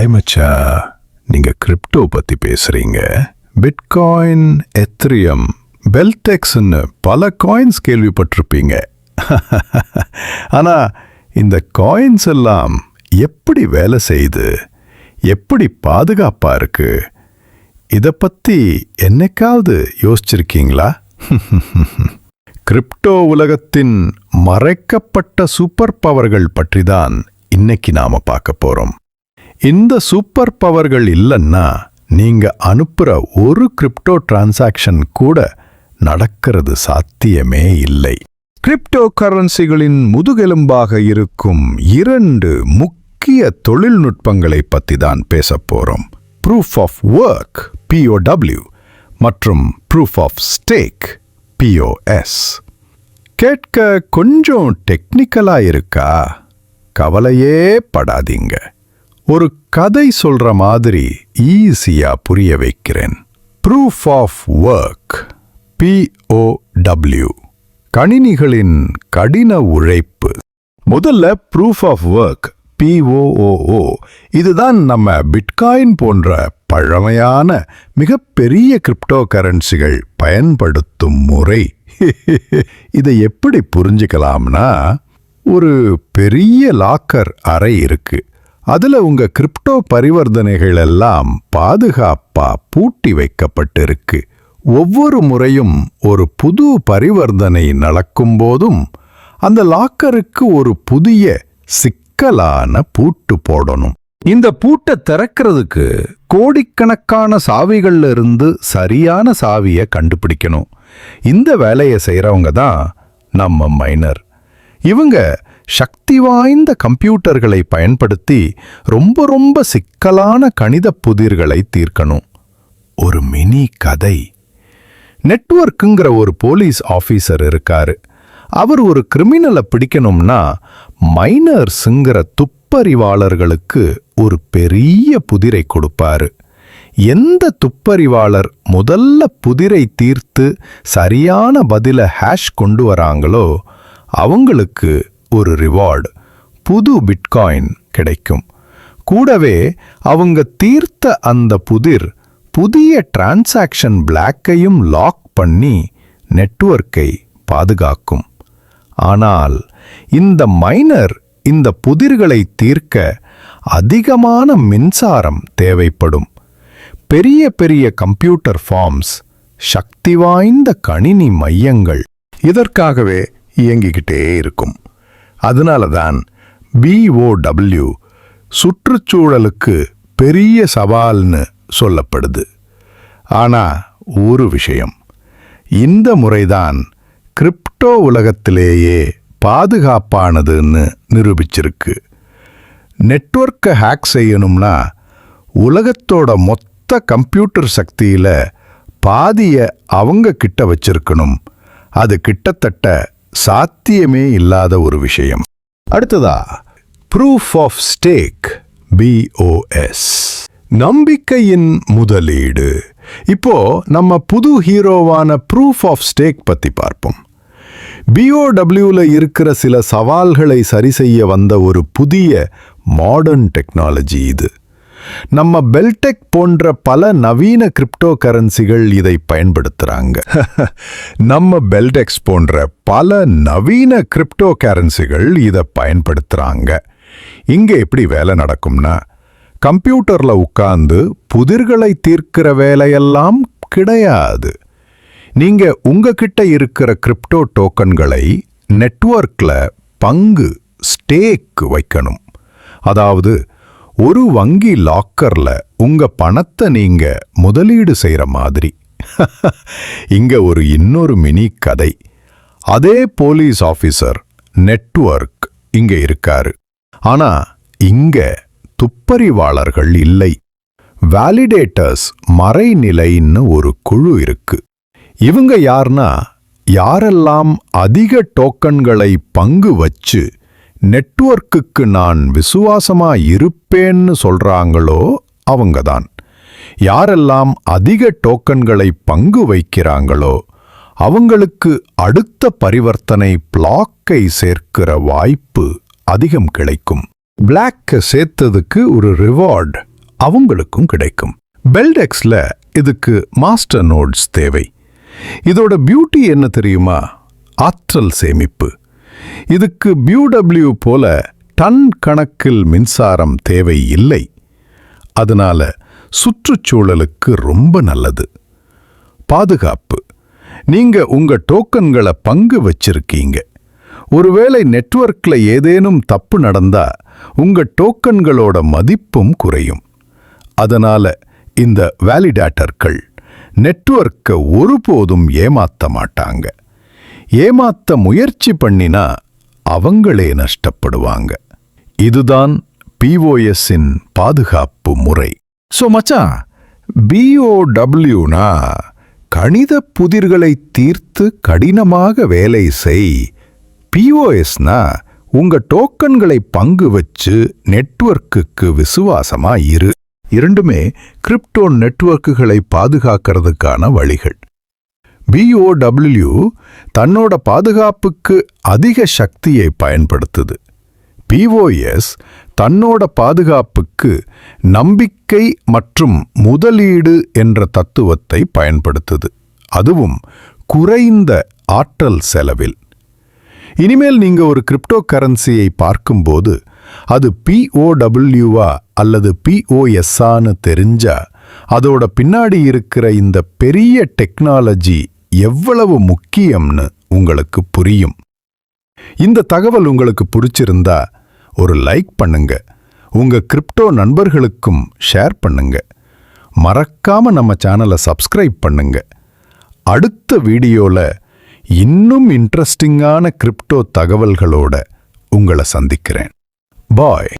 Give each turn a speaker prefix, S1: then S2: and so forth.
S1: Hi மச்சா. நீங்க crypto பத்தி பேசுறீங்க. பிட்காயின் எத்ரியம் பெல்டெக்ஸ்ன்னு பல காயின்ஸ் கேள்விப்பட்டிருப்பீங்க. ஆனா இந்த காயின்ஸ் எல்லாம் எப்படி வேலை செய்யுது எப்படி பாதுகாப்பா இருக்கு? இத பத்தி என்னைக்காவது யோசிச்சிருக்கீங்களா? கிரிப்டோ உலகத்தின் மறைக்கப்பட்ட சூப்பர் பவர்கள் பற்றி தான் இன்னைக்கு நாம பார்க்க போறோம். இந்த சூப்பர் பவர்கள் இல்லைன்னா நீங்க அனுப்புற ஒரு கிரிப்டோ டிரான்சாக்ஷன் கூட நடக்கிறது சாத்தியமே இல்லை. கிரிப்டோ கரன்சிகளின் முதுகெலும்பாக இருக்கும் இரண்டு முக்கிய தொழில்நுட்பங்களை பற்றி தான் பேசப் போறோம். ப்ரூஃப் ஆஃப் ஒர்க் பிஓடபிள்யூ மற்றும் ப்ரூஃப் ஆஃப் ஸ்டேக் பிஓஎஸ் கேட்க கொஞ்சம் டெக்னிக்கலா இருக்கா? கவலையே படாதீங்க. ஒரு கதை சொல்ற மாதிரி ஈஸியா புரிய வைக்கிறேன். ப்ரூஃப் ஆஃப் ஒர்க் பிஓடபிள்யூ கணினிகளின் கடின உழைப்பு. முதல்ல ப்ரூஃப் ஆஃப் ஒர்க் பிஓஓஓ இதுதான் நம்ம பிட்காயின் போன்ற பழமையான மிகப்பெரிய கிரிப்டோ கரன்சிகள் பயன்படுத்தும் முறை. இதை எப்படி புரிஞ்சுக்கலாம்னா ஒரு பெரிய லாக்கர் அறை இருக்கு. அதுல உங்க கிரிப்டோ பரிவர்த்தனைகள் எல்லாம் பாதுகாப்பா பூட்டி வைக்கப்பட்டிருக்கு. ஒவ்வொரு முறையும் ஒரு புது பரிவர்த்தனை நடக்கும் போதும் அந்த லாக்கருக்கு ஒரு புதிய சிக்கலான பூட்டு போடணும். இந்த பூட்டை திறக்கிறதுக்கு கோடிக்கணக்கான சாவிகள்ல இருந்து சரியான சாவியை கண்டுபிடிக்கணும். இந்த வேலையை செய்கிறவங்க தான் நம்ம மைனர் இவங்க சக்தி வாய்ந்த கம்ப்யூட்டர்களை பயன்படுத்தி ரொம்ப ரொம்ப சிக்கலான கணித புதிர்களை தீர்க்கணும். ஒரு மினி கதை. நெட்வொர்க்குங்கிற ஒரு போலீஸ் ஆஃபீஸர் இருக்காரு. அவர் ஒரு கிரிமினலை பிடிக்கணும்னா மைனர்ஸுங்கிற துப்பறிவாளர்களுக்கு ஒரு பெரிய புதிரை கொடுப்பாரு. எந்த துப்பறிவாளர் முதல்ல புதிரை தீர்த்து சரியான பதில ஹேஷ் கொண்டு வராங்களோ அவங்களுக்கு ஒரு ரிவார்டு புது பிட்காயின் கிடைக்கும். கூடவே அவங்க தீர்த்த அந்த புதிர் புதிய டிரான்சாக்ஷன் பிளாக்கையும் லாக் பண்ணி நெட்வொர்க்கை பாதுகாக்கும். ஆனால் இந்த மைனர் இந்த புதிர்களை தீர்க்க அதிகமான மின்சாரம் தேவைப்படும். பெரிய பெரிய கம்ப்யூட்டர் ஃபார்ம்ஸ் சக்தி வாய்ந்த கணினி மையங்கள் இதற்காகவே இயங்கிக்கிட்டே இருக்கும். அதனால தான் பிஓடபிள்யூ சுற்றுச்சூழலுக்கு பெரிய சவால்னு சொல்லப்படுது. ஆனா ஒரு விஷயம். இந்த முறைதான் கிரிப்டோ உலகத்திலேயே பாதுகாப்பானதுன்னு நிரூபிச்சிருக்கு. நெட்வொர்க்கை ஹேக் செய்யணும்னா உலகத்தோட மொத்த கம்ப்யூட்டர் சக்தியில் பாதிய அவங்க கிட்ட வச்சிருக்கணும். அது கிட்டத்தட்ட சாத்தியமே இல்லாத ஒரு விஷயம். அடுத்ததா ப்ரூஃப் ஆஃப் ஸ்டேக் பிஓஎஸ் நம்பிக்கையின் முதலீடு. இப்போ நம்ம புது ஹீரோவான ப்ரூஃப் ஆஃப் ஸ்டேக் பற்றி பார்ப்போம். பிஓடபிள்யூவில் இருக்கிற சில சவால்களை சரி செய்ய வந்த ஒரு புதிய மாடர்ன் டெக்னாலஜி இது. நம்ம பெல்டெக் போன்ற பல நவீன கிரிப்டோ கரன்சிகள் இதை பயன்படுத்துறாங்க. நம்ம பெல்டெக்ஸ் போன்ற பல நவீன கிரிப்டோ கரன்சிகள் இதை பயன்படுத்துறாங்க. இங்கே எப்படி வேலை நடக்கும்னா கம்ப்யூட்டர்ல உட்கார்ந்து புதிர்களை தீர்க்கிற வேலையெல்லாம் கிடையாது. நீங்க உங்ககிட்ட இருக்கிற கிரிப்டோ டோக்கன்களை நெட்வொர்க்ல பங்கு ஸ்டேக் வைக்கணும். அதாவது ஒரு வங்கி லாக்கர்ல உங்க பணத்தை நீங்க முதலீடு செய்யற மாதிரி. இங்க ஒரு இன்னொரு மினி கதை. அதே போலீஸ் ஆபீசர் நெட்வொர்க் இங்க இருக்காரு. ஆனா இங்க துப்பறிவாளர்கள் இல்லை. வேலிடேட்டர்ஸ் மறைநிலைன்னு ஒரு குழு இருக்கு. இவங்க யார்னா யாரெல்லாம் அதிக டோக்கன்களை பங்கு வச்சு நெட்வொர்க்குக்கு நான் விசுவாசமா இருப்பேன்னு சொல்றாங்களோ அவங்கதான். யாரெல்லாம் அதிக டோக்கன்களை பங்கு வைக்கிறாங்களோ அவங்களுக்கு அடுத்த பரிவர்த்தனை பிளாக்கை சேர்க்கிற வாய்ப்பு அதிகம் கிடைக்கும். பிளாக் சேர்த்ததுக்கு ஒரு ரிவார்ட் அவங்களுக்கும் கிடைக்கும். பெல்டெக்ஸ்ல இதுக்கு மாஸ்டர் நோட்ஸ் தேவை. இதோட பியூட்டி என்ன தெரியுமா? ஆற்றல் சேமிப்பு. இதுக்கு பியூடபிள்யூ போல டன் கணக்கில் மின்சாரம் தேவை இல்லை அதனால சுற்றுச்சூழலுக்கு ரொம்ப நல்லது. பாதுகாப்பு. நீங்க உங்க டோக்கன்களை பங்கு வச்சிருக்கீங்க. ஒருவேளை நெட்வொர்க்ல ஏதேனும் தப்பு நடந்தா உங்க டோக்கன்களோட மதிப்பும் குறையும். அதனால இந்த வேலிடேட்டர்கள் நெட்வொர்க்கை ஒருபோதும் ஏமாத்த மாட்டாங்க. ஏமாத்த முயற்சி பண்ணினா அவங்களே நஷ்டப்படுவாங்க. இதுதான் பிஓஎஸ்ஸின் பாதுகாப்பு முறை. சோ மச்சான் பிஓடபிள்யூனா கணித புதிர்களை தீர்த்து கடினமாக வேலை செய். பிஓஎஸ்னா உங்க டோக்கன்களை பங்கு வச்சு நெட்வொர்க்குக்கு விசுவாசமா இரு. இரண்டுமே கிரிப்டோ நெட்வொர்க்குகளை பாதுகாக்கிறதுக்கான வழிகள். பிஓடபிள்யூ தன்னோட பாதுகாப்புக்கு அதிக சக்தியை பயன்படுத்துது. பிஓஎஸ் தன்னோட பாதுகாப்புக்கு நம்பிக்கை மற்றும் முதலீடு என்ற தத்துவத்தை பயன்படுத்துது. அதுவும் குறைந்த ஆற்றல் செலவில். இனிமேல் நீங்க ஒரு கிரிப்டோ கரன்சியை பார்க்கும்போது அது பிஓடபிள்யூவா அல்லது பிஓஎஸ்ஆன்னு தெரிஞ்சா அதோட பின்னாடி இருக்கிற இந்த பெரிய டெக்னாலஜி எவ்வளவு முக்கியம்னு உங்களுக்கு புரியும். இந்த தகவல் உங்களுக்கு பிடிச்சிருந்தா ஒரு லைக் பண்ணுங்க. உங்க கிரிப்டோ நண்பர்களுக்கும் ஷேர் பண்ணுங்க. மறக்காம நம்ம சேனலை சப்ஸ்கிரைப் பண்ணுங்க. அடுத்த வீடியோல இன்னும் இன்ட்ரெஸ்டிங்கான கிரிப்டோ தகவல்களோட உங்களை சந்திக்கிறேன். பாய்.